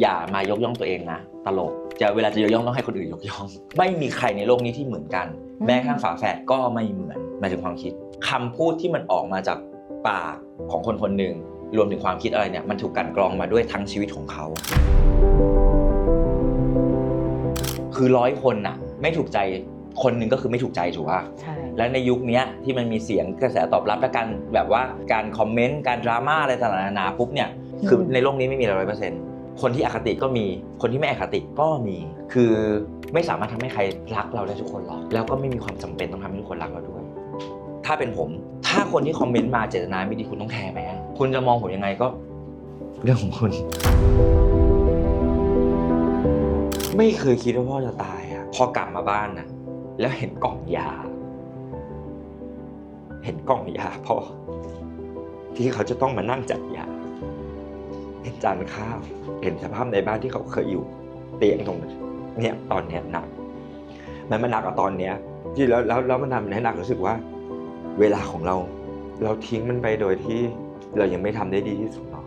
อย่ามายกย่องตัวเองนะ ตลกจะเวลาจะยกย่องต้องให้คนอื่นยกย่อง ไม่มีใครในโลกนี้ที่เหมือนกันอืมแม้กระทั่งฝาแฝดก็ไม่เหมือนหมายถึงความคิดคำพูดที่มันออกมาจากปากของคนคนหนึ่งรวมถึงความคิดอะไรเนี่ยมันถูกกลันกรองมาด้วยทั้งชีวิตของเขา คือร้อยคนน่ะ ไม่ถูกใจคนหนึ่งก็คือไม่ถูกใจถูกป่ะใช่และในยุคเนี้ยที่มันมีเสียงกระแสตอบรับและการแบบว่าการคอมเมนต์การดราม่าอะไรต่างๆนานาปุ๊บเนี่ยคือในโลกนี้ไม่มีร้อยเปอร์เซ็นต์ คนที่อคติก็มี คนที่ไม่อคติก็มี คือไม่สามารถทำให้ใครรักเราได้ทุกคนหรอก แล้วก็ไม่มีความจำเป็นต้องทำให้ทุกคนรักเราด้วย ถ้าเป็นผม ถ้าคนที่คอมเมนต์มาเจตนาไม่ดีคุณต้องแคร์ไหมอะคุณจะมองผมยังไงก็ เรื่องของคุณ ไม่เคยคิดว่าพ่อจะตายอะพอกลับมาบ้านนะแล้วเห็นกล่องยา เห็นกล่องยาพ่อที่เขาจะต้องมานั่งจัดยา็นจานข้าว เห็นสภาพในบ้านที่เขาเคยอยู่ เตียงตรงเนี่ยตอนเนี้ยหนัก มันมันหนักกว่าตอนเนี้ย ที่แล้วแล้วแล้วมันทำให้หนักรู้สึกว่า เวลาของเรา เราทิ้งมันไปโดยที่เรายังไม่ทำได้ดีที่สุดหรอก